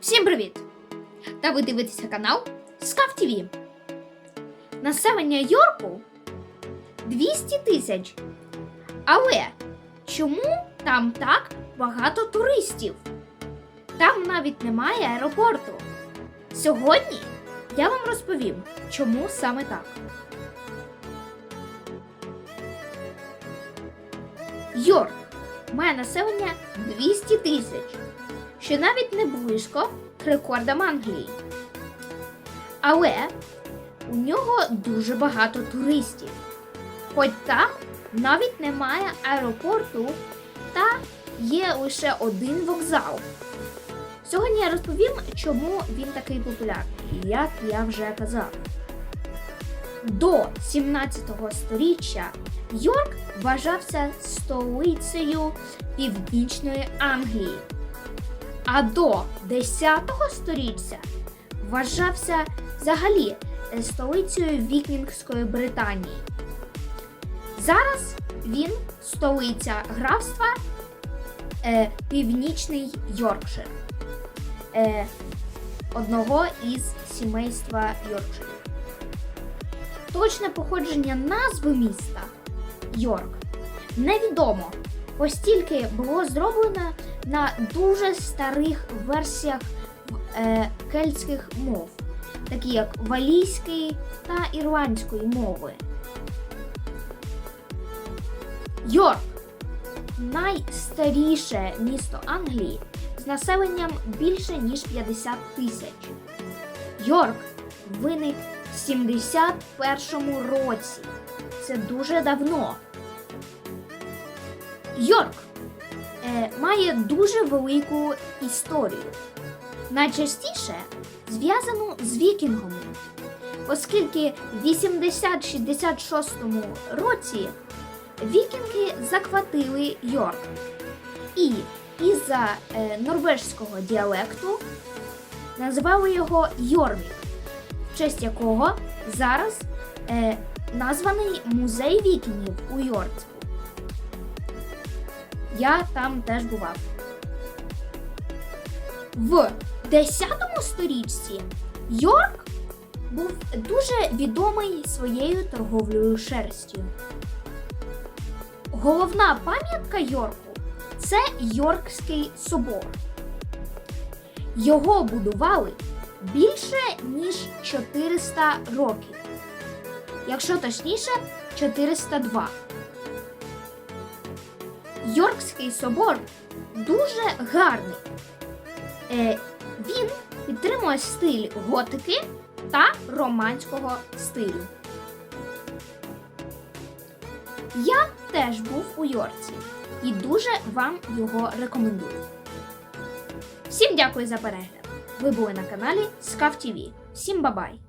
Всім привіт! Та ви дивитеся канал Скаф ТВ. Населення Йорку 200 тисяч. Але чому там так багато туристів? Там навіть немає аеропорту. Сьогодні я вам розповім, чому саме так. Йорк має населення 200 тисяч, що навіть не близько к рекордам Англії. Але у нього дуже багато туристів. Хоч там навіть немає аеропорту та є лише один вокзал. Сьогодні я розповім, чому він такий популярний, як я вже казав. До 17 століття Йорк вважався столицею Північної Англії, а до 10 століття вважався взагалі е, столицею Вікінгської Британії. Зараз він столиця графства е, Північний Йоркшир, е, одного із сімейства Йоркширів. Точне походження назви міста Йорк невідомо, постільки було зроблено на дуже старих версіях е, кельтських мов, такі як валійської та ірландської мови. Йорк найстаріше місто Англії з населенням більше ніж 50 тисяч. Йорк виник в 71 році. Це дуже давно. Йорк е, має дуже велику історію. Найчастіше зв'язану з вікінгами, оскільки в 80-66 році вікінги захватили Йорк. І із-за е, норвежського діалекту називали його Йорвік, в честь якого зараз е, названий музей вікінгів у Йорцьку. Я там теж бував. В 10 сторіччі Йорк був дуже відомий своєю торговлею шерстю. Головна пам'ятка Йорку це Йоркський собор. Його будували більше ніж 400 років. Якщо точніше, 402. Йоркський собор дуже гарний. Е, він підтримує стиль готики та романського стилю. Я теж був у Йорці і дуже вам його рекомендую. Всім дякую за перегляд. Ви були на каналі Скаф ТВ. Всім бабай!